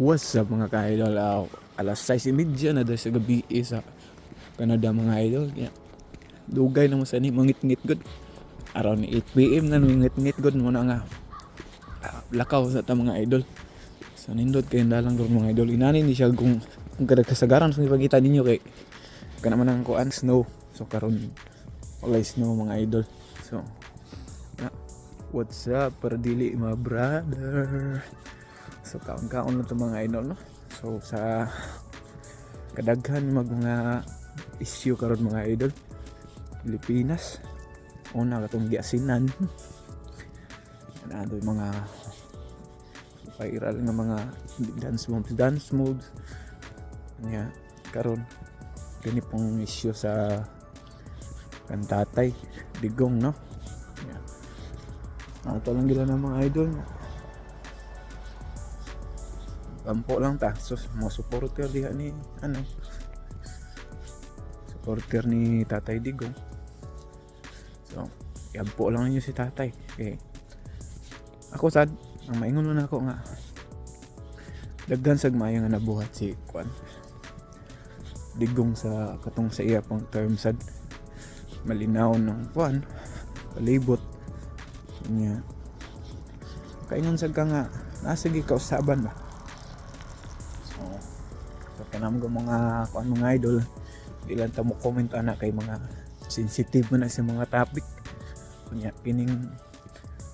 What's up mga ka-idol? Uh, alas 6.30 na dahil sa gabi eh, sa Canada mga idol. Kaya, dugay na mo sa ni mangit-ngit good. Around 8pm na mangit-ngit good mo na nga. ah, lakaw sa ta mga idol. So nindot kayo dalang doon mga idol. Inanin ni siya kung kung kasagaran sa ipagkita ninyo kay kana man ang kuan snow. So karon walay snow mga idol. So na, what's up para dili mga brother. So kaon-kaon na to mga idol no. So sa kadaghan mag mga issue karon mga idol. Pilipinas. Una katong giasinan. Ano mga viral nga mga dance moves, dance moves. Nga karon gani pong issue sa kan tatay digong no. Yeah. Ato lang gila ng mga idol. Kampo lang ta. So, mga supporter diha ni ano. Supporter ni Tatay Digong. So, yampo lang ninyo si Tatay. Okay. Ako sad, ang maingon na ako nga daghan sag maayo nga nabuhat si Kwan. Digong sa katong sa iya pang term sad malinaw ng Kwan palibot niya kaingon sad ka nga nasa gi kausaban ba so kanam ko mga kuan mga idol ilan ta mo comment ana kay mga sensitive na sa mga topic. Kunya kining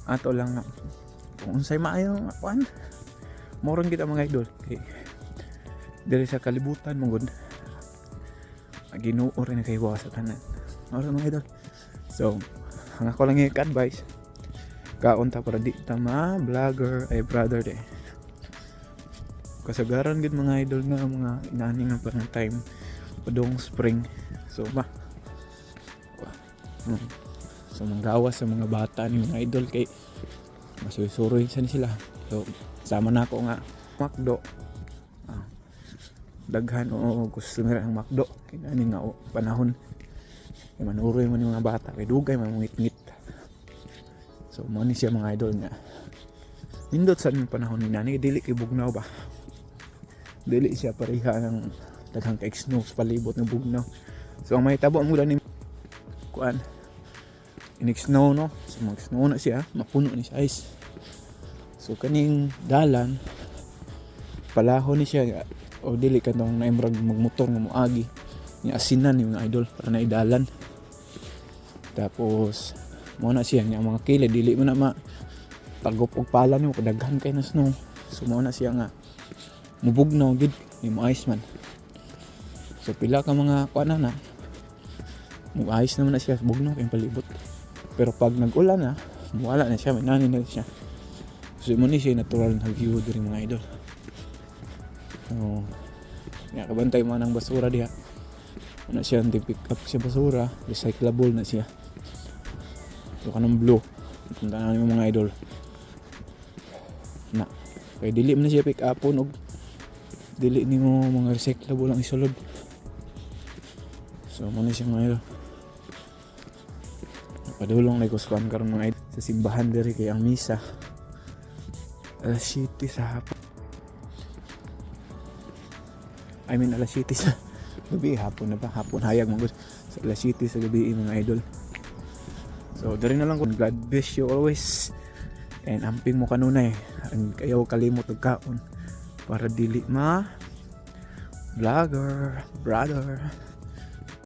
ato lang nga kung unsay maayo nga kuan moron kita mga idol kay diri sa kalibutan mo gud. Ginoo rin kay wa sa tanan. Moron mga idol. So ang ako lang yung advice. Kaunta para di ta ma vlogger ay brother de kasagaran gud mga idol nga mga inani nga parang time padong spring. So ba? Hmm. so manggawas sa mga bata ni mga idol kay masusuroy sa sila. So sama na ako nga makdo. Ah, daghan o nila ang makdo. Kinani nga o, panahon. Kay manuroy man yung mga bata kay dugay man ngit-ngit. So mo ni siya mga idol nga. Nindot sa panahon ni nani? Dili kay bugnaw ba dili siya pareha ng daghang kay snow sa palibot ng bugnaw. So ang may tabo mo ni kuan. Inig snow no? So mag snow na siya. Mapuno ni siya ice. So kaning dalan palaho ni siya. O dili ka tong naimrag magmotor nga moagi. Ni asinan yung idol para na idalan tapos mo na siya nga mga kilid. Dili mo na ma pagop og pala nimo kadaghan kay na snow. So mo na siya nga mubugnaw gid mo ice man. So pila ka mga kuana na ice naman na siya bugnaw kay palibot. Pero pag nag-ulan na wala na siya may na siya. So mo ni siya natural na view diri mga idol. So nga kabantay mo ng basura diha. Ano siya hindi pick up siya basura recyclable na siya. So kanang blue punta na mga idol. Na kay dili mo na siya pick upon og dili ni mo mga recyclable ang isulod. So mo na siya mga idol Padulong na kuskuan karon mga idol sa simbahan diri kay ang misa. Alas 7 sa hapon. I mean alas 7 sa gabi hapon na ba? Hapon hayag mo sa alas 7 sa gabi mga idol. So diri na lang ko. God bless you always. And amping mo kanunay. Ang kayaw kalimot og kaon para dili ma vlogger brother